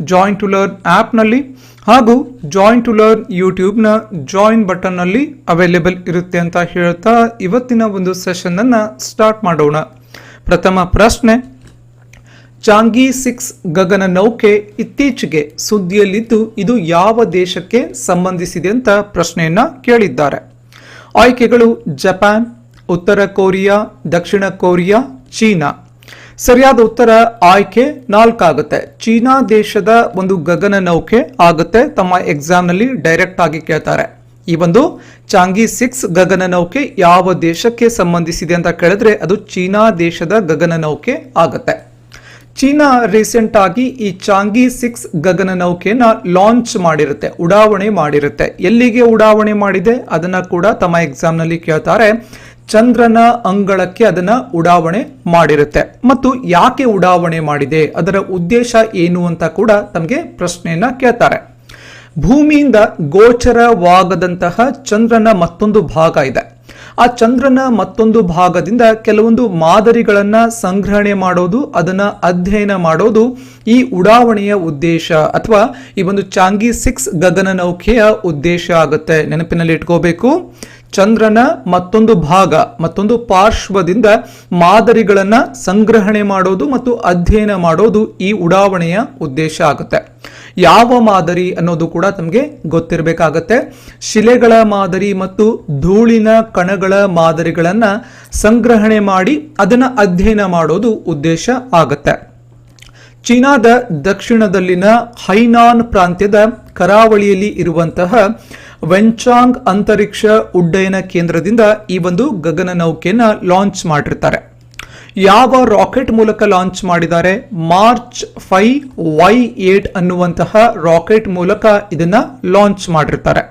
Join to learn ಆ್ಯಪ್ನಲ್ಲಿ ಹಾಗೂ join to learn ಯೂಟ್ಯೂಬ್ನ ಜಾಯಿನ್ ಬಟನ್ನಲ್ಲಿ ಅವೈಲೇಬಲ್ ಇರುತ್ತೆ ಅಂತ ಹೇಳ್ತಾ ಇವತ್ತಿನ ಒಂದು ಸೆಷನನ್ನು ಸ್ಟಾರ್ಟ್ ಮಾಡೋಣ. ಪ್ರಥಮ ಪ್ರಶ್ನೆ, ಚಾಂಗಿ ಸಿಕ್ಸ್ ಗಗನ ನೌಕೆ ಇತ್ತೀಚೆಗೆ ಸುದ್ದಿಯಲ್ಲಿದ್ದು ಇದು ಯಾವ ದೇಶಕ್ಕೆ ಸಂಬಂಧಿಸಿದೆ ಅಂತ ಪ್ರಶ್ನೆಯನ್ನ ಕೇಳಿದ್ದಾರೆ. ಆಯ್ಕೆಗಳು ಜಪಾನ್, ಉತ್ತರ ಕೊರಿಯಾ, ದಕ್ಷಿಣ ಕೊರಿಯಾ, ಚೀನಾ. ಸರಿಯಾದ ಉತ್ತರ ಆಯ್ಕೆ ನಾಲ್ಕಾಗುತ್ತೆ. ಚೀನಾ ದೇಶದ ಒಂದು ಗಗನ ನೌಕೆ ಆಗುತ್ತೆ. ತಮ್ಮ ಎಕ್ಸಾಮ್ನಲ್ಲಿ ಡೈರೆಕ್ಟ್ ಆಗಿ ಕೇಳ್ತಾರೆ. ಈ ಒಂದು ಚಾಂಗಿ ಸಿಕ್ಸ್ ಗಗನ ನೌಕೆ ಯಾವ ದೇಶಕ್ಕೆ ಸಂಬಂಧಿಸಿದೆ ಅಂತ ಕೇಳಿದ್ರೆ ಅದು ಚೀನಾ ದೇಶದ ಗಗನ ನೌಕೆ ಆಗುತ್ತೆ. ಚೀನಾ ರೀಸೆಂಟ್ ಆಗಿ ಈ ಚಾಂಗಿ ಸಿಕ್ಸ್ ಗಗನ ನೌಕೆನ ಲಾಂಚ್ ಮಾಡಿರುತ್ತೆ, ಉಡಾವಣೆ ಮಾಡಿರುತ್ತೆ. ಎಲ್ಲಿಗೆ ಉಡಾವಣೆ ಮಾಡಿದೆ? ಅದನ್ನ ಕೂಡ ತಮ್ಮ ಎಕ್ಸಾಮ್ನಲ್ಲಿ ಕೇಳ್ತಾರೆ. ಚಂದ್ರನ ಅಂಗಳಕ್ಕೆ ಅದನ್ನ ಉಡಾವಣೆ ಮಾಡಿರುತ್ತೆ. ಮತ್ತು ಯಾಕೆ ಉಡಾವಣೆ ಮಾಡಿದೆ? ಅದರ ಉದ್ದೇಶ ಏನು ಅಂತ ಕೂಡ ತಮಗೆ ಪ್ರಶ್ನೆಯನ್ನ ಕೇಳ್ತಾರೆ. ಭೂಮಿಯಿಂದ ಗೋಚರವಾಗದಂತಹ ಚಂದ್ರನ ಮತ್ತೊಂದು ಭಾಗ ಇದೆ. ಆ ಚಂದ್ರನ ಮತ್ತೊಂದು ಭಾಗದಿಂದ ಕೆಲವೊಂದು ಮಾದರಿಗಳನ್ನ ಸಂಗ್ರಹಣೆ ಮಾಡೋದು, ಅದನ್ನ ಅಧ್ಯಯನ ಮಾಡೋದು ಈ ಉಡಾವಣೆಯ ಉದ್ದೇಶ ಅಥವಾ ಈ ಒಂದು ಚಾಂಗಿ ಸಿಕ್ಸ್ ಗಗನ ನೌಕೆಯ ಉದ್ದೇಶ ಆಗುತ್ತೆ. ನೆನಪಿನಲ್ಲಿ ಇಟ್ಕೋಬೇಕು. ಚಂದ್ರನ ಮತ್ತೊಂದು ಭಾಗ, ಮತ್ತೊಂದು ಪಾರ್ಶ್ವದಿಂದ ಮಾದರಿಗಳನ್ನು ಸಂಗ್ರಹಣೆ ಮಾಡೋದು ಮತ್ತು ಅಧ್ಯಯನ ಮಾಡೋದು ಈ ಉಡಾವಣೆಯ ಉದ್ದೇಶ ಆಗುತ್ತೆ. ಯಾವ ಮಾದರಿ ಅನ್ನೋದು ಕೂಡ ತಮಗೆ ಗೊತ್ತಿರಬೇಕಾಗತ್ತೆ. ಶಿಲೆಗಳ ಮಾದರಿ ಮತ್ತು ಧೂಳಿನ ಕಣಗಳ ಮಾದರಿಗಳನ್ನು ಸಂಗ್ರಹಣೆ ಮಾಡಿ ಅದನ್ನು ಅಧ್ಯಯನ ಮಾಡೋದು ಉದ್ದೇಶ ಆಗತ್ತೆ. ಚೀನಾದ ದಕ್ಷಿಣದಲ್ಲಿನ ಹೈನಾನ್ ಪ್ರಾಂತ್ಯದ ಕರಾವಳಿಯಲ್ಲಿ ಇರುವಂತಹ ವೆಂಚಾಂಗ್ ಅಂತರಿಕ್ಷ ಉಡ್ಡಯನ ಕೇಂದ್ರದಿಂದ ಈ ಒಂದು ಗಗನ ನೌಕೆಯನ್ನು ಲಾಂಚ್ ಮಾಡಿರ್ತಾರೆ. ಯಾವ ರಾಕೆಟ್ ಮೂಲಕ ಲಾಂಚ್ ಮಾಡಿದ್ದಾರೆ? ಮಾರ್ಚ್ ಫೈ ವೈ ಏಟ್ ಅನ್ನುವಂತಹ ರಾಕೆಟ್ ಮೂಲಕ ಇದನ್ನ ಲಾಂಚ್ ಮಾಡಿರ್ತಾರೆ.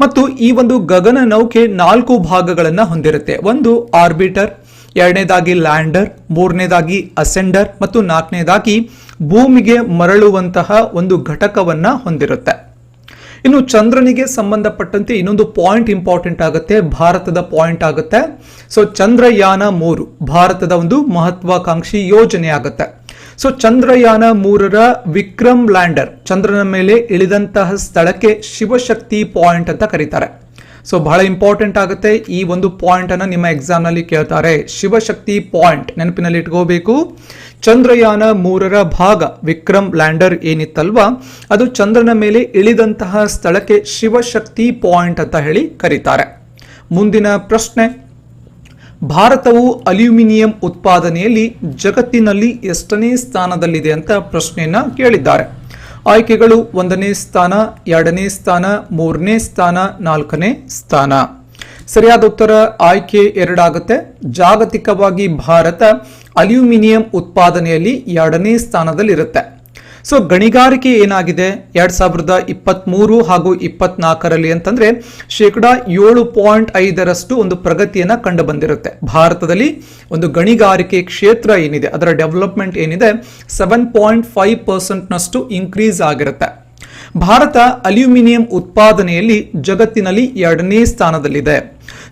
ಮತ್ತು ಈ ಒಂದು ಗಗನ ನೌಕೆ ನಾಲ್ಕು ಭಾಗಗಳನ್ನು ಹೊಂದಿರುತ್ತೆ. ಒಂದು ಆರ್ಬಿಟರ್, ಎರಡನೇದಾಗಿ ಲ್ಯಾಂಡರ್, ಮೂರನೇದಾಗಿ ಅಸೆಂಡರ್ ಮತ್ತು ನಾಲ್ಕನೇದಾಗಿ ಭೂಮಿಗೆ ಮರಳುವಂತಹ ಒಂದು ಘಟಕವನ್ನ ಹೊಂದಿರುತ್ತೆ. ಇನ್ನು ಚಂದ್ರನಿಗೆ ಸಂಬಂಧಪಟ್ಟಂತೆ ಇನ್ನೊಂದು ಪಾಯಿಂಟ್ ಇಂಪಾರ್ಟೆಂಟ್ ಆಗುತ್ತೆ, ಭಾರತದ ಪಾಯಿಂಟ್ ಆಗುತ್ತೆ. ಸೊ ಚಂದ್ರಯಾನ ಮೂರು, ಭಾರತದ ಒಂದು ಮಹತ್ವಾಕಾಂಕ್ಷಿ ಯೋಜನೆ ಆಗುತ್ತೆ. ಸೊ ಚಂದ್ರಯಾನ ಮೂರರ ವಿಕ್ರಮ್ ಲ್ಯಾಂಡರ್, ಚಂದ್ರನ ಮೇಲೆ ಇಳಿದಂತಹ ಸ್ಥಳಕ್ಕೆ ಶಿವಶಕ್ತಿ ಪಾಯಿಂಟ್ ಅಂತ ಕರೀತಾರೆ. ಸೊ ಬಹಳ ಇಂಪಾರ್ಟೆಂಟ್ ಆಗುತ್ತೆ ಈ ಒಂದು ಪಾಯಿಂಟ್ ಅನ್ನು ನಿಮ್ಮ ಎಕ್ಸಾಮ್ನಲ್ಲಿ ಕೇಳ್ತಾರೆ. ಶಿವಶಕ್ತಿ ಪಾಯಿಂಟ್ ನೆನಪಿನಲ್ಲಿ ಇಟ್ಕೋಬೇಕು. ಚಂದ್ರಯಾನ ಮೂರರ ಭಾಗ, ವಿಕ್ರಮ್ ಲ್ಯಾಂಡರ್ ಏನಿತ್ತಲ್ವಾ? ಅದು ಚಂದ್ರನ ಮೇಲೆ ಇಳಿದಂತಹ ಸ್ಥಳಕ್ಕೆ ಶಿವಶಕ್ತಿ ಪಾಯಿಂಟ್ ಅಂತ ಹೇಳಿ ಕರೀತಾರೆ. ಮುಂದಿನ ಪ್ರಶ್ನೆ. ಭಾರತವು ಅಲ್ಯೂಮಿನಿಯಂ ಉತ್ಪಾದನೆಯಲ್ಲಿ ಜಗತ್ತಿನಲ್ಲಿ ಎಷ್ಟನೇ ಸ್ಥಾನದಲ್ಲಿದೆ ಅಂತ ಪ್ರಶ್ನೆಯನ್ನ ಕೇಳಿದ್ದಾರೆ. ಆಯ್ಕೆಗಳು ಒಂದನೇ ಸ್ಥಾನ, ಎರಡನೇ ಸ್ಥಾನ, ಮೂರನೇ ಸ್ಥಾನ, ನಾಲ್ಕನೇ ಸ್ಥಾನ. ಸರಿಯಾದ ಉತ್ತರ ಆಯ್ಕೆ ಎರಡಾಗುತ್ತೆ. ಜಾಗತಿಕವಾಗಿ ಭಾರತ ಅಲ್ಯೂಮಿನಿಯಂ ಉತ್ಪಾದನೆಯಲ್ಲಿ ಎರಡನೇ ಸ್ಥಾನದಲ್ಲಿರುತ್ತೆ. ಸೊ ಗಣಿಗಾರಿಕೆ ಏನಾಗಿದೆ? ಎರಡ್ ಸಾವಿರದ ಇಪ್ಪತ್ತ್ಮೂರು ಹಾಗೂ ಇಪ್ಪತ್ನಾಲ್ಕರಲ್ಲಿ ಅಂತಂದ್ರೆ ಶೇಕಡ ಏಳು ಪಾಯಿಂಟ್ ಐದರಷ್ಟು ಒಂದು ಪ್ರಗತಿಯನ್ನ ಕಂಡು ಬಂದಿರುತ್ತೆ. ಭಾರತದಲ್ಲಿ ಒಂದು ಗಣಿಗಾರಿಕೆ ಕ್ಷೇತ್ರ ಏನಿದೆ, ಅದರ ಡೆವಲಪ್ಮೆಂಟ್ ಏನಿದೆ, ಸೆವೆನ್ ಪಾಯಿಂಟ್ ಫೈವ್ ಪರ್ಸೆಂಟ್ನಷ್ಟು ಇನ್ಕ್ರೀಸ್ ಆಗಿರುತ್ತೆ. ಭಾರತ ಅಲ್ಯೂಮಿನಿಯಂ ಉತ್ಪಾದನೆಯಲ್ಲಿ ಜಗತ್ತಿನಲ್ಲಿ ಎರಡನೇ ಸ್ಥಾನದಲ್ಲಿದೆ.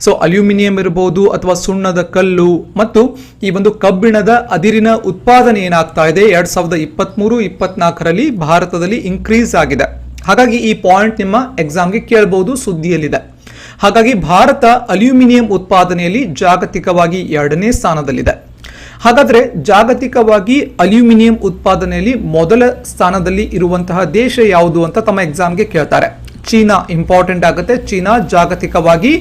ಸೊ ಅಲ್ಯೂಮಿನಿಯಂ ಇರಬಹುದು ಅಥವಾ ಸುಣ್ಣದ ಕಲ್ಲು. ಮತ್ತು ಈ ಒಂದು ಕಬ್ಬಿಣದ ಅದಿರಿನ ಉತ್ಪಾದನೆ ಏನಾಗ್ತಾ ಇದೆ? ಎರಡ್ ಸಾವಿರದ ಇಪ್ಪತ್ತ್ಮೂರು ಇಪ್ಪತ್ನಾಲ್ಕರಲ್ಲಿ ಭಾರತದಲ್ಲಿ ಇನ್ಕ್ರೀಸ್ ಆಗಿದೆ. ಹಾಗಾಗಿ ಈ ಪಾಯಿಂಟ್ ನಿಮ್ಮ ಎಕ್ಸಾಮ್ಗೆ ಕೇಳಬಹುದು ಸುದ್ದಿಯಲ್ಲಿದೆ. ಹಾಗಾಗಿ ಭಾರತ ಅಲ್ಯೂಮಿನಿಯಂ ಉತ್ಪಾದನೆಯಲ್ಲಿ ಜಾಗತಿಕವಾಗಿ ಎರಡನೇ ಸ್ಥಾನದಲ್ಲಿದೆ. ಹಾಗಾದ್ರೆ ಜಾಗತಿಕವಾಗಿ ಅಲ್ಯೂಮಿನಿಯಂ ಉತ್ಪಾದನೆಯಲ್ಲಿ ಮೊದಲ ಸ್ಥಾನದಲ್ಲಿ ಇರುವಂತಹ ದೇಶ ಯಾವುದು ಅಂತ ತಮ್ಮ ಎಕ್ಸಾಮ್ಗೆ ಕೇಳ್ತಾರೆ. ಚೀನಾ ಇಂಪಾರ್ಟೆಂಟ್ ಆಗುತ್ತೆ. ಚೀನಾ ಜಾಗತಿಕವಾಗಿ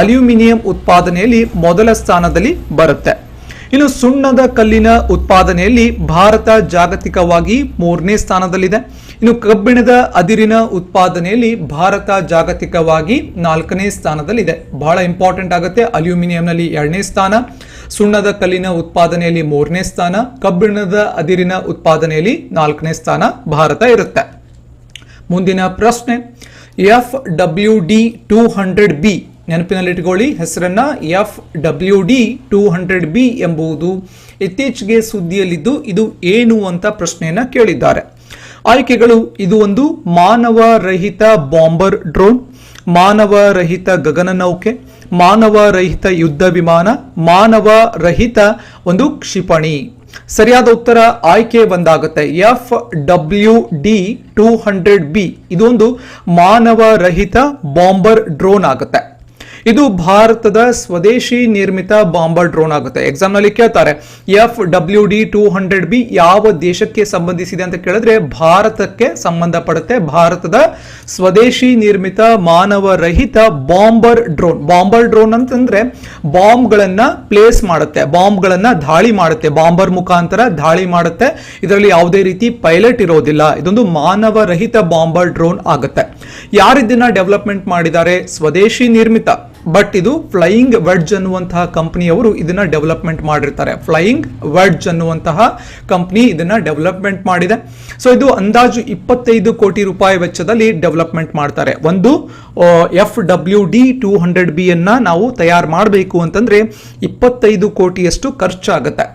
ಅಲ್ಯೂಮಿನಿಯಂ ಉತ್ಪಾದನೆಯಲ್ಲಿ ಮೊದಲ ಸ್ಥಾನದಲ್ಲಿ ಬರುತ್ತೆ. ಇನ್ನು ಸುಣ್ಣದ ಕಲ್ಲಿನ ಉತ್ಪಾದನೆಯಲ್ಲಿ ಭಾರತ ಜಾಗತಿಕವಾಗಿ ಮೂರನೇ ಸ್ಥಾನದಲ್ಲಿದೆ. ಇನ್ನು ಕಬ್ಬಿಣದ ಅದಿರಿನ ಉತ್ಪಾದನೆಯಲ್ಲಿ ಭಾರತ ಜಾಗತಿಕವಾಗಿ ನಾಲ್ಕನೇ ಸ್ಥಾನದಲ್ಲಿದೆ. ಬಹಳ ಇಂಪಾರ್ಟೆಂಟ್ ಆಗುತ್ತೆ. ಅಲ್ಯೂಮಿನಿಯಂನಲ್ಲಿ ಎರಡನೇ ಸ್ಥಾನ, ಸುಣ್ಣದ ಕಲ್ಲಿನ ಉತ್ಪಾದನೆಯಲ್ಲಿ ಮೂರನೇ ಸ್ಥಾನ, ಕಬ್ಬಿಣದ ಅದಿರಿನ ಉತ್ಪಾದನೆಯಲ್ಲಿ ನಾಲ್ಕನೇ ಸ್ಥಾನ ಭಾರತ ಇರುತ್ತೆ. ಮುಂದಿನ ಪ್ರಶ್ನೆ F W D two hundred B. ನೆನಪಿನಲ್ಲಿಟ್ಕೊಳ್ಳಿ, ಹೆಸರನ್ನ F W D two hundred B ಎಂಬುದು ಇತ್ತೀಚೆಗೆ ಸುದ್ದಿಯಲ್ಲಿದ್ದು ಇದು ಏನು ಅಂತ ಪ್ರಶ್ನೆಯನ್ನ ಕೇಳಿದ್ದಾರೆ. ಆಯ್ಕೆಗಳು, ಇದು ಒಂದು ಮಾನವ ರಹಿತ ಬಾಂಬರ್ ಡ್ರೋನ್ ಮಾನವ ರಹಿತ ಗಗನನೌಕೆ ಮಾನವ ರಹಿತ ಯುದ್ಧ ವಿಮಾನ ಮಾನವ ರಹಿತ ಒಂದು ಕ್ಷಿಪಣಿ. ಸರಿಯಾದ ಉತ್ತರ ಆಯ್ಕೆ ಒಂದಾಗುತ್ತೆ F W D two hundred B ಇದೊಂದು ಮಾನವ ರಹಿತ ಬಾಂಬರ್ ಡ್ರೋನ್ ಆಗುತ್ತೆ. ಇದು ಭಾರತದ ಸ್ವದೇಶಿ ನಿರ್ಮಿತ ಬಾಂಬರ್ ಡ್ರೋನ್ ಆಗುತ್ತೆ. ಎಕ್ಸಾಮ್ನಲ್ಲಿ ಕೇಳ್ತಾರೆ F W D two hundred B ಯಾವ ದೇಶಕ್ಕೆ ಸಂಬಂಧಿಸಿದೆ ಅಂತ ಕೇಳಿದ್ರೆ ಭಾರತಕ್ಕೆ ಸಂಬಂಧಪಡುತ್ತೆ. ಭಾರತದ ಸ್ವದೇಶಿ ನಿರ್ಮಿತ ಮಾನವ ರಹಿತ ಬಾಂಬರ್ ಡ್ರೋನ್. ಬಾಂಬರ್ ಡ್ರೋನ್ ಅಂತಂದ್ರೆ ಬಾಂಬ್ಗಳನ್ನ ಪ್ಲೇಸ್ ಮಾಡುತ್ತೆ, ಬಾಂಬ್ಗಳನ್ನ ದಾಳಿ ಮಾಡುತ್ತೆ, ಬಾಂಬರ್ ಮುಖಾಂತರ ದಾಳಿ ಮಾಡುತ್ತೆ. ಇದರಲ್ಲಿ ಯಾವುದೇ ರೀತಿ ಪೈಲಟ್ ಇರೋದಿಲ್ಲ. ಇದೊಂದು ಮಾನವ ರಹಿತ ಬಾಂಬರ್ ಡ್ರೋನ್ ಆಗುತ್ತೆ. ಯಾರಿದ್ದನ್ನ ಡೆವಲಪ್ಮೆಂಟ್ ಮಾಡಿದ್ದಾರೆ? ಸ್ವದೇಶಿ ನಿರ್ಮಿತ. ಬಟ್ ಇದು ಫ್ಲೈಯಿಂಗ್ ವೆಡ್ಜ್ ಅನ್ನುವಂತಹ ಕಂಪನಿಯವರು ಇದನ್ನ ಡೆವಲಪ್ಮೆಂಟ್ ಮಾಡಿರ್ತಾರೆ. ಫ್ಲೈಯಿಂಗ್ ವೆಡ್ಜ್ ಅನ್ನುವಂತಹ ಕಂಪನಿ ಇದನ್ನ ಡೆವಲಪ್ಮೆಂಟ್ ಮಾಡಿದೆ. ಸೊ ಇದು ಅಂದಾಜು ಇಪ್ಪತ್ತೈದು ಕೋಟಿ ರೂಪಾಯಿ ವೆಚ್ಚದಲ್ಲಿ ಡೆವಲಪ್ಮೆಂಟ್ ಮಾಡ್ತಾರೆ. ಒಂದು F W D two hundred B ಅನ್ನ ನಾವು ತಯಾರು ಮಾಡಬೇಕು ಅಂತಂದ್ರೆ ಇಪ್ಪತ್ತೈದು ಕೋಟಿಯಷ್ಟು ಖರ್ಚಾಗುತ್ತೆ.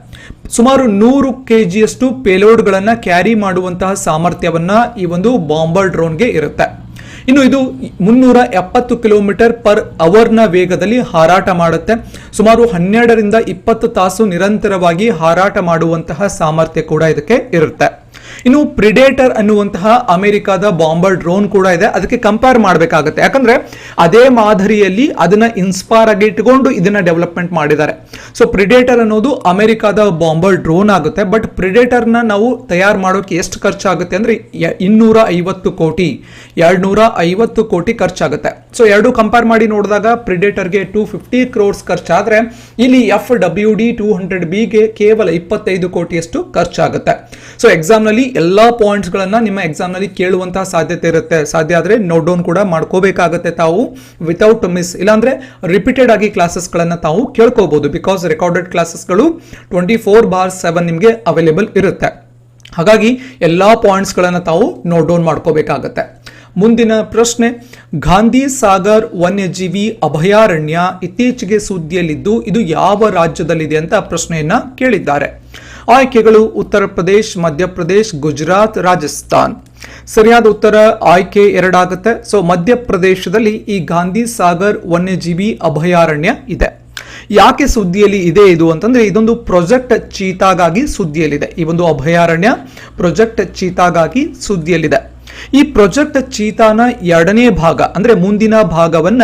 ಸುಮಾರು ನೂರು ಕೆ ಜಿಯಷ್ಟು ಪೇಲೋಡ್ಗಳನ್ನು ಕ್ಯಾರಿ ಮಾಡುವಂತಹ ಸಾಮರ್ಥ್ಯವನ್ನ ಈ ಒಂದು ಬಾಂಬರ್ ಡ್ರೋನ್ಗೆ ಇರುತ್ತೆ. ಇನ್ನು ಇದು ಮುನ್ನೂರ ಎಪ್ಪತ್ತು ಕಿಲೋಮೀಟರ್ ಪರ್ ಅವರ್ನ ವೇಗದಲ್ಲಿ ಹಾರಾಟ ಮಾಡುತ್ತೆ. ಸುಮಾರು ಹನ್ನೆರಡರಿಂದ ಇಪ್ಪತ್ತು ತಾಸು ನಿರಂತರವಾಗಿ ಹಾರಾಟ ಮಾಡುವಂತಹ ಸಾಮರ್ಥ್ಯ ಕೂಡ ಇದಕ್ಕೆ ಇರುತ್ತೆ. ಇನ್ನು ಪ್ರಿಡೇಟರ್ ಅನ್ನುವಂತಹ ಅಮೆರಿಕಾದ ಬಾಂಬರ್ ಡ್ರೋನ್ ಕೂಡ ಇದೆ. ಅದಕ್ಕೆ ಕಂಪೇರ್ ಮಾಡಬೇಕಾಗುತ್ತೆ. ಯಾಕಂದ್ರೆ ಅದೇ ಮಾದರಿಯಲ್ಲಿ ಅದನ್ನ ಇನ್ಸ್ಪೈರ್ ಆಗಿ ಇಟ್ಕೊಂಡು ಇದನ್ನ ಡೆವಲಪ್ಮೆಂಟ್ ಮಾಡಿದ್ದಾರೆ. ಸೊ ಪ್ರಿಡೇಟರ್ ಅನ್ನೋದು ಅಮೆರಿಕಾದ ಬಾಂಬರ್ ಡ್ರೋನ್ ಆಗುತ್ತೆ. ಬಟ್ ಪ್ರಿಡೇಟರ್ನ ನಾವು ತಯಾರು ಮಾಡೋಕೆ ಎಷ್ಟು ಖರ್ಚಾಗುತ್ತೆ ಅಂದ್ರೆ ಇನ್ನೂರ ಐವತ್ತು ಕೋಟಿ ಎರಡ್ನೂರ ಐವತ್ತು ಕೋಟಿ ಖರ್ಚಾಗುತ್ತೆ. ಸೊ ಎರಡು ಕಂಪೇರ್ ಮಾಡಿ ನೋಡಿದಾಗ ಪ್ರಿಡೇಟರ್ಗೆ ಟೂ ಫಿಫ್ಟಿ ಕ್ರೋರ್ಸ್ ಖರ್ಚಾದ್ರೆ ಇಲ್ಲಿ F W D two hundred ಬಿಗೆ ಕೇವಲ ಇಪ್ಪತ್ತೈದು ಕೋಟಿಯಷ್ಟು ಖರ್ಚಾಗುತ್ತೆ. ಸೊ ಎಕ್ಸಾಮ್ನಲ್ಲಿ ಎಲ್ಲ ಪಾಯಿಂಟ್ಸ್ಗಳನ್ನ ನಿಮ್ಮ ಎಕ್ಸಾಮ್ನಲ್ಲಿ ಕೇಳುವಂತಹ ಸಾಧ್ಯತೆ ಇರುತ್ತೆ. ಸಾಧ್ಯ ಆದರೆ ನೋಟ್ ಡೌನ್ ಕೂಡ ಮಾಡ್ಕೋಬೇಕಾಗತ್ತೆ ತಾವು ವಿತೌಟ್ ಮಿಸ್ ಇಲ್ಲಾಂದ್ರೆ ರಿಪೀಟೆಡ್ ಆಗಿ ಕ್ಲಾಸಸ್ಗಳನ್ನು ತಾವು ಕೇಳ್ಕೋಬಹುದು ಬಿಕಾಸ್ ರೆಕಾರ್ಡೆಡ್ ಕ್ಲಾಸಸ್ಗಳು ಟ್ವೆಂಟಿ ಫೋರ್ ಬಾರ್ ಸೆವೆನ್ ನಿಮಗೆ ಅವೈಲೇಬಲ್ ಇರುತ್ತೆ. ಹಾಗಾಗಿ ಎಲ್ಲ ಪಾಯಿಂಟ್ಸ್ಗಳನ್ನು ತಾವು ನೋಟ್ ಡೌನ್ ಮಾಡ್ಕೋಬೇಕಾಗತ್ತೆ. ಮುಂದಿನ ಪ್ರಶ್ನೆ, ಗಾಂಧಿ ಸಾಗರ್ ವನ್ಯಜೀವಿ ಅಭಯಾರಣ್ಯ ಇತ್ತೀಚೆಗೆ ಸುದ್ದಿಯಲ್ಲಿದ್ದು ಇದು ಯಾವ ರಾಜ್ಯದಲ್ಲಿದೆ ಅಂತ ಪ್ರಶ್ನೆಯನ್ನ ಕೇಳಿದ್ದಾರೆ. ಆಯ್ಕೆಗಳು ಉತ್ತರ ಪ್ರದೇಶ್ ಮಧ್ಯಪ್ರದೇಶ ಗುಜರಾತ್, ರಾಜಸ್ಥಾನ್. ಸರಿಯಾದ ಉತ್ತರ ಆಯ್ಕೆ ಎರಡಾಗುತ್ತೆ. ಸೊ ಮಧ್ಯಪ್ರದೇಶದಲ್ಲಿ ಈ ಗಾಂಧಿ ಸಾಗರ್ ವನ್ಯಜೀವಿ ಅಭಯಾರಣ್ಯ ಇದೆ. ಯಾಕೆ ಸುದ್ದಿಯಲ್ಲಿ ಇದೆ ಇದು ಅಂತಂದ್ರೆ ಇದೊಂದು ಪ್ರೊಜೆಕ್ಟ್ ಚೀತಾಗಾಗಿ ಸುದ್ದಿಯಲ್ಲಿದೆ. ಈ ಒಂದು ಅಭಯಾರಣ್ಯ ಪ್ರೊಜೆಕ್ಟ್ ಚೀತಾಗಾಗಿ ಸುದ್ದಿಯಲ್ಲಿದೆ. ಈ ಪ್ರೊಜೆಕ್ಟ್ ಚೀತಾನ ಎರಡನೇ ಭಾಗ, ಅಂದ್ರೆ ಮುಂದಿನ ಭಾಗವನ್ನ,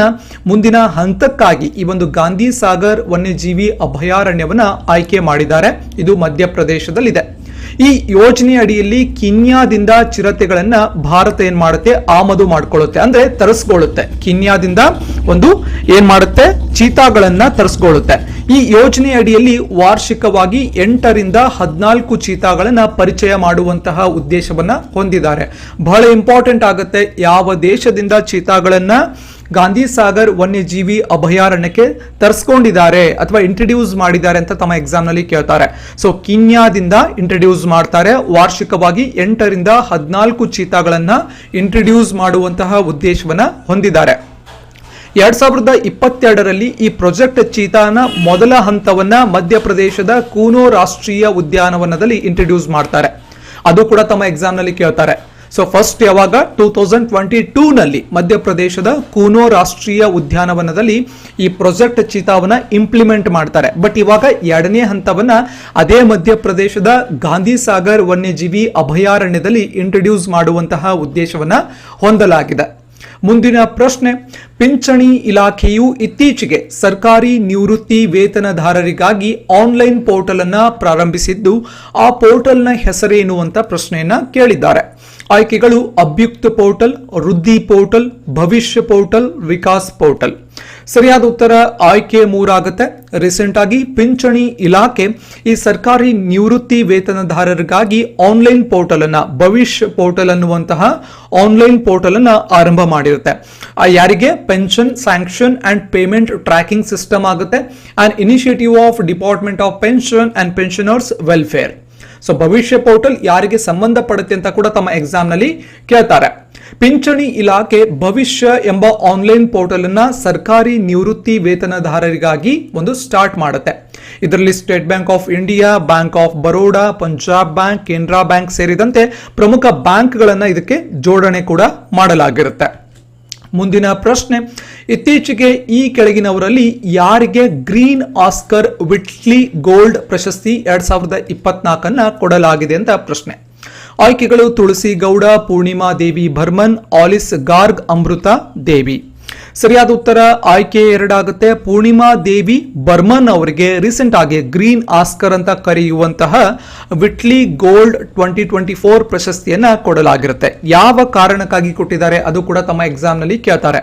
ಮುಂದಿನ ಹಂತಕ್ಕಾಗಿ ಈ ಒಂದು ಗಾಂಧಿ ಸಾಗರ್ ವನ್ಯಜೀವಿ ಅಭಯಾರಣ್ಯವನ್ನ ಆಯ್ಕೆ ಮಾಡಿದ್ದಾರೆ. ಇದು ಮಧ್ಯಪ್ರದೇಶದಲ್ಲಿದೆ. ಈ ಯೋಜನೆ ಅಡಿಯಲ್ಲಿ ಕಿನ್ಯಾದಿಂದ ಚಿರತೆಗಳನ್ನ ಭಾರತ ಏನ್ ಮಾಡುತ್ತೆ? ಆಮದು ಮಾಡಿಕೊಳ್ಳುತ್ತೆ. ಅಂದ್ರೆ ತರಿಸ್ಕೊಳ್ಳುತ್ತೆ. ಕಿನ್ಯಾದಿಂದ ಒಂದು ಏನ್ ಮಾಡುತ್ತೆ? ಚೀತಾಗಳನ್ನ ತರಿಸ್ಕೊಳ್ಳುತ್ತೆ. ಈ ಯೋಜನೆ ಅಡಿಯಲ್ಲಿ ವಾರ್ಷಿಕವಾಗಿ ಎಂಟರಿಂದ ಹದಿನಾಲ್ಕು ಚೀತಾಗಳನ್ನು ಪರಿಚಯ ಮಾಡುವಂತಹ ಉದ್ದೇಶವನ್ನ ಹೊಂದಿದ್ದಾರೆ. ಬಹಳ ಇಂಪಾರ್ಟೆಂಟ್ ಆಗುತ್ತೆ ಯಾವ ದೇಶದಿಂದ ಚೀತಾಗಳನ್ನು ಗಾಂಧಿ ಸಾಗರ್ ವನ್ಯಜೀವಿ ಅಭಯಾರಣ್ಯಕ್ಕೆ ತರಿಸ್ಕೊಂಡಿದ್ದಾರೆ ಅಥವಾ ಇಂಟ್ರಡ್ಯೂಸ್ ಮಾಡಿದ್ದಾರೆ ಅಂತ ತಮ್ಮ ಎಕ್ಸಾಮ್ನಲ್ಲಿ ಕೇಳ್ತಾರೆ. ಸೊ ಕಿನ್ಯಾದಿಂದ ಇಂಟ್ರಡ್ಯೂಸ್ ಮಾಡ್ತಾರೆ. ವಾರ್ಷಿಕವಾಗಿ ಎಂಟರಿಂದ ಹದಿನಾಲ್ಕು ಚೀತಾಗಳನ್ನು ಇಂಟ್ರಡ್ಯೂಸ್ ಮಾಡುವಂತಹ ಉದ್ದೇಶವನ್ನ ಹೊಂದಿದ್ದಾರೆ. ಎರಡ್ ಸಾವಿರದ ಇಪ್ಪತ್ತೆರಡರಲ್ಲಿ ಈ ಪ್ರಾಜೆಕ್ಟ್ ಚೀತಾನ ಮೊದಲ ಹಂತವನ್ನ ಮಧ್ಯಪ್ರದೇಶದ ಕೂನೋ ರಾಷ್ಟ್ರೀಯ ಉದ್ಯಾನವನದಲ್ಲಿ ಇಂಟ್ರಡ್ಯೂಸ್ ಮಾಡ್ತಾರೆ. ಅದು ಕೂಡ ತಮ್ಮ ಎಕ್ಸಾಮ್ನಲ್ಲಿ ಕೇಳ್ತಾರೆ. ಸೊ ಫಸ್ಟ್ ಯಾವಾಗ? ಟೂ ತೌಸಂಡ್ ಟ್ವೆಂಟಿ ಟೂ ನಲ್ಲಿ ಮಧ್ಯಪ್ರದೇಶದ ಕೂನೋ ರಾಷ್ಟ್ರೀಯ ಉದ್ಯಾನವನದಲ್ಲಿ ಈ ಪ್ರಾಜೆಕ್ಟ್ ಚೀತಾವನ್ನ ಇಂಪ್ಲಿಮೆಂಟ್ ಮಾಡ್ತಾರೆ. ಬಟ್ ಇವಾಗ ಎರಡನೇ ಹಂತವನ್ನ ಅದೇ ಮಧ್ಯಪ್ರದೇಶದ ಗಾಂಧಿ ಸಾಗರ್ ವನ್ಯಜೀವಿ ಅಭಯಾರಣ್ಯದಲ್ಲಿ ಇಂಟ್ರಡ್ಯೂಸ್ ಮಾಡುವಂತಹ ಉದ್ದೇಶವನ್ನ ಹೊಂದಲಾಗಿದೆ. ಮುಂದಿನ ಪ್ರಶ್ನೆ, ಪಿಂಚಣಿ ಇಲಾಖೆಯು ಇತ್ತೀಚೆಗೆ ಸರ್ಕಾರಿ ನಿವೃತ್ತಿ ವೇತನದಾರರಿಗಾಗಿ ಆನ್ಲೈನ್ ಪೋರ್ಟಲ್ ಅನ್ನ ಪ್ರಾರಂಭಿಸಿದ್ದು, ಆ ಪೋರ್ಟಲ್ನ ಹೆಸರೇನು ಅಂತ ಪ್ರಶ್ನೆಯನ್ನ ಕೇಳಿದ್ದಾರೆ. ಆಯ್ಕೆಗಳು Abhyukt portal, Vriddhi portal, Bhavishya portal, Vikas portal. ಸರಿಯಾದ ಉತ್ತರ ಆಯ್ಕೆ ಮೂರಾಗುತ್ತೆ. ರೀಸೆಂಟ್ ಆಗಿ ಪಿಂಚಣಿ ಇಲಾಖೆ ಈ ಸರ್ಕಾರಿ ನಿವೃತ್ತಿ ವೇತನದಾರರಿಗಾಗಿ ಆನ್ಲೈನ್ ಪೋರ್ಟಲ್ ಅನ್ನ ಭವಿಷ್ಯ ಪೋರ್ಟಲ್ ಅನ್ನುವಂತಹ ಆನ್ಲೈನ್ ಪೋರ್ಟಲ್ ಅನ್ನ ಆರಂಭ ಮಾಡಿರುತ್ತೆ ಆ ಯಾರಿಗೆ? Pension sanction and payment tracking system ಆಗುತ್ತೆ. And initiative of department of pension and pensioners welfare so Bhavishya portal ಯಾರಿಗೆ ಸಂಬಂಧಪಡುತ್ತೆ ಅಂತ ಕೂಡ ತಮ್ಮ ಎಕ್ಸಾಮ್ನಲ್ಲಿ ಕೇಳ್ತಾರೆ. ಪಿಂಚಣಿ ಇಲಾಖೆ ಭವಿಷ್ಯ ಎಂಬ ಆನ್ಲೈನ್ ಪೋರ್ಟಲ್ ಅನ್ನ ಸರ್ಕಾರಿ ನಿವೃತ್ತಿ ವೇತನದಾರರಿಗಾಗಿ ಒಂದು ಸ್ಟಾರ್ಟ್ ಮಾಡುತ್ತೆ. ಇದರಲ್ಲಿ State Bank of India Bank of Baroda Punjab Bank Canara Bank ಸೇರಿದಂತೆ ಪ್ರಮುಖ ಬ್ಯಾಂಕ್ಗಳನ್ನ ಇದಕ್ಕೆ ಜೋಡಣೆ ಕೂಡ ಮಾಡಲಾಗಿರುತ್ತೆ. ಮುಂದಿನ ಪ್ರಶ್ನೆ. ಇತ್ತೀಚೆಗೆ ಈ ಕೆಳಗಿನವರಲ್ಲಿ ಯಾರಿಗೆ ಗ್ರೀನ್ ಆಸ್ಕರ್ ವಿಟ್ಲಿ ಗೋಲ್ಡ್ ಪ್ರಶಸ್ತಿ ಎರಡ್ ಸಾವಿರದ ಇಪ್ಪತ್ನಾಲ್ಕನ್ನ ಕೊಡಲಾಗಿದೆ ಅಂತ ಪ್ರಶ್ನೆ. ಆಯ್ಕೆಗಳು ತುಳಸಿ ಗೌಡ, ಪೂರ್ಣಿಮಾ ದೇವಿ ಭರ್ಮನ್ ಆಲಿಸ್ ಗಾರ್ಗ್, ಅಮೃತ ದೇವಿ. ಸರಿಯಾದ ಉತ್ತರ ಆಯ್ಕೆ ಎರಡಾಗುತ್ತೆ. ಪೂರ್ಣಿಮಾ ದೇವಿ ಬರ್ಮನ್ ಅವರಿಗೆ ರೀಸೆಂಟ್ ಆಗಿ ಗ್ರೀನ್ ಆಸ್ಕರ್ ಅಂತ ಕರೆಯುವಂತಹ Whitley gold twenty twenty four ಪ್ರಶಸ್ತಿಯನ್ನ ಕೊಡಲಾಗಿರುತ್ತೆ. ಯಾವ ಕಾರಣಕ್ಕಾಗಿ ಕೊಟ್ಟಿದ್ದಾರೆ ಅದು ಕೂಡ ತಮ್ಮ ಎಕ್ಸಾಮ್ನಲ್ಲಿ ಕೇಳ್ತಾರೆ.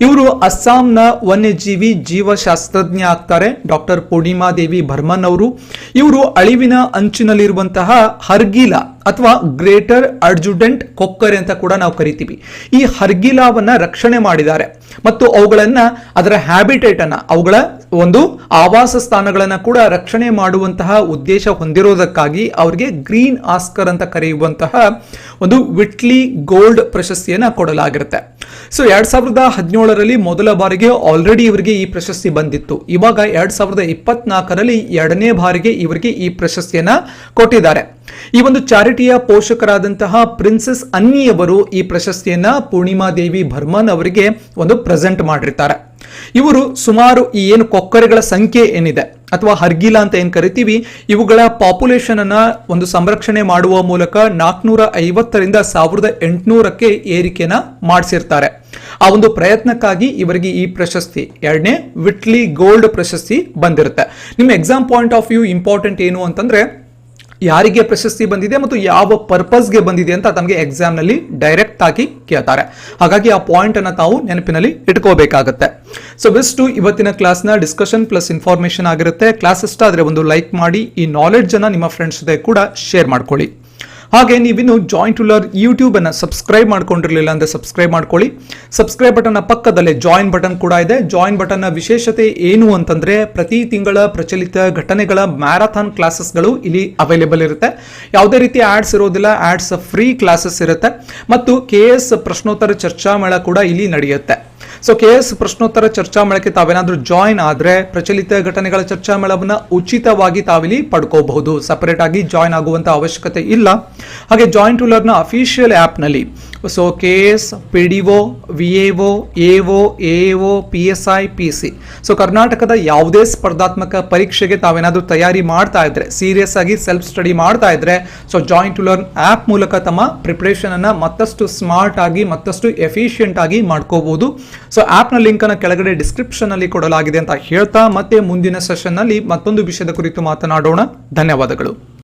ಇವರು ಅಸ್ಸಾಂನ ವನ್ಯಜೀವಿ ಜೀವಶಾಸ್ತ್ರಜ್ಞ ಆಗ್ತಾರೆ. ಡಾಕ್ಟರ್ ಪೂರ್ಣಿಮಾ ದೇವಿ ಭರ್ಮನ್ ಅವರು. ಇವರು ಅಳಿವಿನ ಅಂಚಿನಲ್ಲಿರುವಂತಹ ಹರ್ಗಿಲ ಅಥವಾ ಗ್ರೇಟರ್ ಅಡ್ಜುಡೆಂಟ್ ಕೊಕ್ಕರೆ ಅಂತ ಕೂಡ ನಾವು ಕರಿತೀವಿ. ಈ ಹರ್ಗಿಲಾವನ್ನ ರಕ್ಷಣೆ ಮಾಡಿದ್ದಾರೆ. ಮತ್ತು ಅವುಗಳನ್ನ, ಅದರ ಹ್ಯಾಬಿಟೇಟ್ ಅನ್ನ, ಅವುಗಳ ಒಂದು ಆವಾಸ ಸ್ಥಾನಗಳನ್ನ ಕೂಡ ರಕ್ಷಣೆ ಮಾಡುವಂತಹ ಉದ್ದೇಶ ಹೊಂದಿರೋದಕ್ಕಾಗಿ ಅವರಿಗೆ ಗ್ರೀನ್ ಆಸ್ಕರ್ ಅಂತ ಕರೆಯುವಂತಹ ಒಂದು ವಿಟ್ಲಿ ಗೋಲ್ಡ್ ಪ್ರಶಸ್ತಿಯನ್ನ ಕೊಡಲಾಗಿರುತ್ತೆ. ಸೊ, ಎರಡ್ ಸಾವಿರದ ಹದಿನೇಳರಲ್ಲಿ ಮೊದಲ ಬಾರಿಗೆ ಆಲ್ರೆಡಿ ಇವರಿಗೆ ಈ ಪ್ರಶಸ್ತಿ ಬಂದಿತ್ತು. ಇವಾಗ ಎರಡ್ ಸಾವಿರದ ಇಪ್ಪತ್ನಾಲ್ಕರಲ್ಲಿ ಎರಡನೇ ಬಾರಿಗೆ ಇವರಿಗೆ ಈ ಪ್ರಶಸ್ತಿಯನ್ನ ಕೊಟ್ಟಿದ್ದಾರೆ. ಈ ಒಂದು ಚಾರಿಟಿಯ ಪೋಷಕರಾದಂತಹ ಪ್ರಿನ್ಸೆಸ್ ಅನ್ನಿಯವರು ಈ ಪ್ರಶಸ್ತಿಯನ್ನ ಪೂರ್ಣಿಮಾ ದೇವಿ ಭರ್ಮನ್ ಅವರಿಗೆ ಒಂದು ಪ್ರೆಸೆಂಟ್ ಮಾಡಿರ್ತಾರೆ. ಇವರು ಸುಮಾರು ಈ ಏನು ಕೊಕ್ಕರೆಗಳ ಸಂಖ್ಯೆ ಏನಿದೆ ಅಥವಾ ಹರ್ಗಿಲ ಅಂತ ಏನು ಕರಿತೀವಿ, ಇವುಗಳ ಪಾಪ್ಯುಲೇಷನ್ ಅನ್ನ ಒಂದು ಸಂರಕ್ಷಣೆ ಮಾಡುವ ಮೂಲಕ ನಾಲ್ಕುನೂರ ಐವತ್ತರಿಂದ ಸಾವಿರದ ಎಂಟುನೂರಕ್ಕೆ ಏರಿಕೆನ ಮಾಡಿಸಿರ್ತಾರೆ. ಆ ಒಂದು ಪ್ರಯತ್ನಕ್ಕಾಗಿ ಇವರಿಗೆ ಈ ಪ್ರಶಸ್ತಿ, ಎರಡನೇ ವಿಟ್ಲಿ ಗೋಲ್ಡ್ ಪ್ರಶಸ್ತಿ ಬಂದಿರುತ್ತೆ. ನಿಮ್ಮ exam point of view important ಏನು ಅಂತಂದ್ರೆ ಯಾರಿಗೆ ಪ್ರಶಸ್ತಿ ಬಂದಿದೆ ಮತ್ತು ಯಾವ ಪರ್ಪಸ್ಗೆ ಬಂದಿದೆ ಅಂತ ತಮಗೆ ಎಕ್ಸಾಮ್ನಲ್ಲಿ ಡೈರೆಕ್ಟ್ ಆಗಿ ಕೇಳ್ತಾರೆ. ಹಾಗಾಗಿ ಆ ಪಾಯಿಂಟ್ ಅನ್ನ ತಾವು ನೆನಪಿನಲ್ಲಿ ಇಟ್ಕೋಬೇಕಾಗತ್ತೆ. ಸೊ ಬೆಸ್ಟ್ ಇವತ್ತಿನ ಕ್ಲಾಸ್ನ ಡಿಸ್ಕಷನ್ ಪ್ಲಸ್ ಇನ್ಫಾರ್ಮೇಶನ್ ಆಗಿರುತ್ತೆ. ಕ್ಲಾಸ್ ಇಷ್ಟ ಆದರೆ ಒಂದು ಲೈಕ್ ಮಾಡಿ ಈ ನಾಲೆಡ್ಜನ್ನು ನಿಮ್ಮ ಫ್ರೆಂಡ್ಸ್ ಜೊತೆ ಕೂಡ ಶೇರ್ ಮಾಡ್ಕೊಳ್ಳಿ. ಹಾಗೆ ನೀವಿನ್ನು ಜಾಯಿನ್ ಟು ಲರ್ ಯೂಟ್ಯೂಬ್ ಅನ್ನ ಸಬ್ಸ್ಕ್ರೈಬ್ ಮಾಡ್ಕೊಂಡಿರಲಿಲ್ಲ ಅಂದರೆ ಸಬ್ಸ್ಕ್ರೈಬ್ ಮಾಡ್ಕೊಳ್ಳಿ. ಸಬ್ಸ್ಕ್ರೈಬ್ ಬಟನ್ ಪಕ್ಕದಲ್ಲೇ ಜಾಯಿನ್ ಬಟನ್ ಕೂಡ ಇದೆ. ಜಾಯಿನ್ ಬಟನ್ನ ವಿಶೇಷತೆ ಏನು ಅಂತಂದ್ರೆ ಪ್ರತಿ ತಿಂಗಳ ಪ್ರಚಲಿತ ಘಟನೆಗಳ ಮ್ಯಾರಥಾನ್ ಕ್ಲಾಸಸ್ಗಳು ಇಲ್ಲಿ ಅವೈಲೇಬಲ್ ಇರುತ್ತೆ. ಯಾವುದೇ ರೀತಿ ಆಡ್ಸ್ ಇರೋದಿಲ್ಲ ಆಡ್ಸ್ ಫ್ರೀ ಕ್ಲಾಸಸ್ ಇರುತ್ತೆ. ಮತ್ತು ಕೆ ಎಸ್ ಪ್ರಶ್ನೋತ್ತರ ಚರ್ಚಾ ಮೇಳ ಕೂಡ ಇಲ್ಲಿ ನಡೆಯುತ್ತೆ. ಸೊ ಕೆ ಎಸ್ ಪ್ರಶ್ನೋತ್ತರ ಚರ್ಚಾ ಮೇಳಕ್ಕೆ ತಾವೇನಾದ್ರೂ ಜಾಯಿನ್ ಆದ್ರೆ ಪ್ರಚಲಿತ ಘಟನೆಗಳ ಚರ್ಚಾ ಮೇಳವನ್ನ ಉಚಿತವಾಗಿ ತಾವಿಲ್ಲಿ ಪಡ್ಕೋಬಹುದು. ಸಪರೇಟ್ ಆಗಿ ಜಾಯಿನ್ ಆಗುವಂತ ಅವಶ್ಯಕತೆ ಇಲ್ಲ. ಹಾಗೆ ಜಾಯಿಂಟ್ ಟು ಲರ್ನ ಅಫಿಷಿಯಲ್ ಆ್ಯಪ್ನಲ್ಲಿ so K S P D O V A O A O A O P S I P C so ಕರ್ನಾಟಕದ ಯಾವುದೇ ಸ್ಪರ್ಧಾತ್ಮಕ ಪರೀಕ್ಷೆಗೆ ತಾವೇನಾದರೂ ತಯಾರಿ ಮಾಡ್ತಾ ಇದ್ರೆ ಸೀರಿಯಸ್ ಆಗಿ ಸೆಲ್ಫ್ ಸ್ಟಡಿ ಮಾಡ್ತಾ ಇದ್ರೆ ಸೊ ಜಾಯಿಂಟ್ ಲರ್ನ್ ಆಪ್ ಮೂಲಕ ತಮ್ಮ ಪ್ರಿಪರೇಷನ್ ಅನ್ನ ಮತ್ತಷ್ಟು ಸ್ಮಾರ್ಟ್ ಆಗಿ, ಮತ್ತಷ್ಟು ಎಫಿಷಿಯಂಟ್ ಆಗಿ ಮಾಡ್ಕೋಬಹುದು. ಸೊ ಆಪ್ನ ಲಿಂಕ್ ಅನ್ನು ಕೆಳಗಡೆ ಡಿಸ್ಕ್ರಿಪ್ಷನ್ ಅಲ್ಲಿ ಕೊಡಲಾಗಿದೆ ಅಂತ ಹೇಳ್ತಾ ಮತ್ತೆ ಮುಂದಿನ ಸೆಷನ್ನಲ್ಲಿ ಮತ್ತೊಂದು ವಿಷಯದ ಕುರಿತು ಮಾತನಾಡೋಣ. ಧನ್ಯವಾದಗಳು.